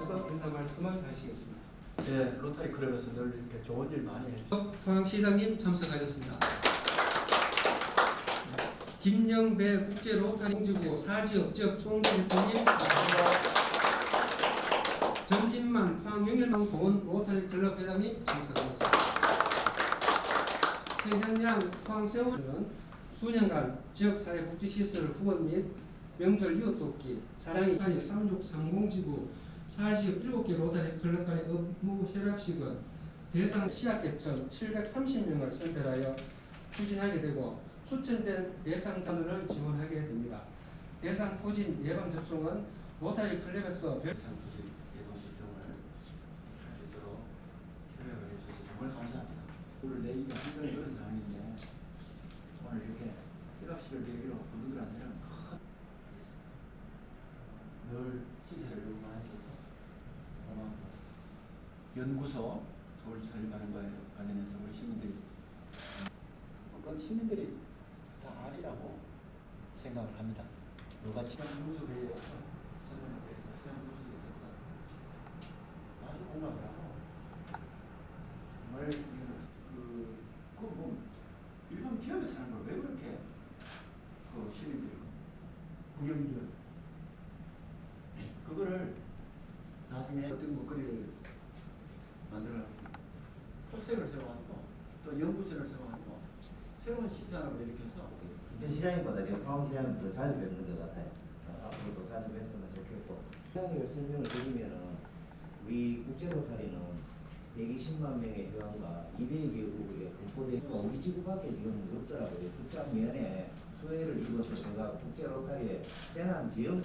포함해서 인사 말씀을 하시겠습니다. 네, 로타리 클럽에서 늘 이렇게 좋은 일 많이 해주고 포항시장님 참석하셨습니다. 김영배 국제 로타리 공지부 사지역 지역 총대표님 전진만 포항영일망 보건 로타리 클럽 회장님 참석하셨습니다. 최현양 포항세월은 수년간 지역사회 복지시설 후원 및 명절 이웃돕기 사랑의 타니 삼육 상공지구 사지역 7개 로타리 클럽 간의 업무 협약식은 대상 시학개천 730명을 선별하여 추진하게 되고 추천된 대상 자들을 지원하게 됩니다. 대상 포진 예방 접종은 로타리 클럽에서 별 상부지 예방 접종을 할 수 있도록 협력을 해주셔서 정말 감사합니다. 오늘 내기가 상당히 어려운 상황인데 오늘 이렇게 일합식을 계기로 분들한테는 늘 신세를 너무 많이 줘서 고맙고 연구소 서울 설립하는 거에 관련해서 우리 시민들이 그건 시민들이 다 아리라고 생각을 합니다. 누가 지금 연구소에 그 구경기업 그거를 나중에 어떤 먹거리를 만들어 푸세를 또 연구소를 세워가지고 새로운 식산업을 일으켜서 김 시장님보다 지금 포항 시장님 더 자주 뵙는 것 같아요. 어, 앞으로 더 자주 뵀으면 좋겠고. 시장님을 설명을 드리면은 우리 국제로타리는 120만 명의 회원과 200여 국의 분포대 우리 지구밖에 지금 없더라고요. 국장 면에 수혜를 입어서 제가 국제로타리에 재난 지역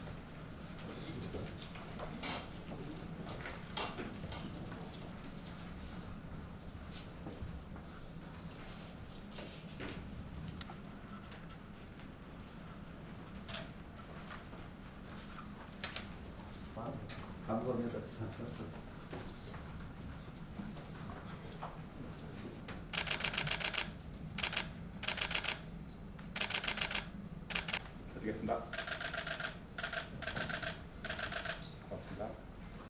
감사합니다. 드리겠습니다.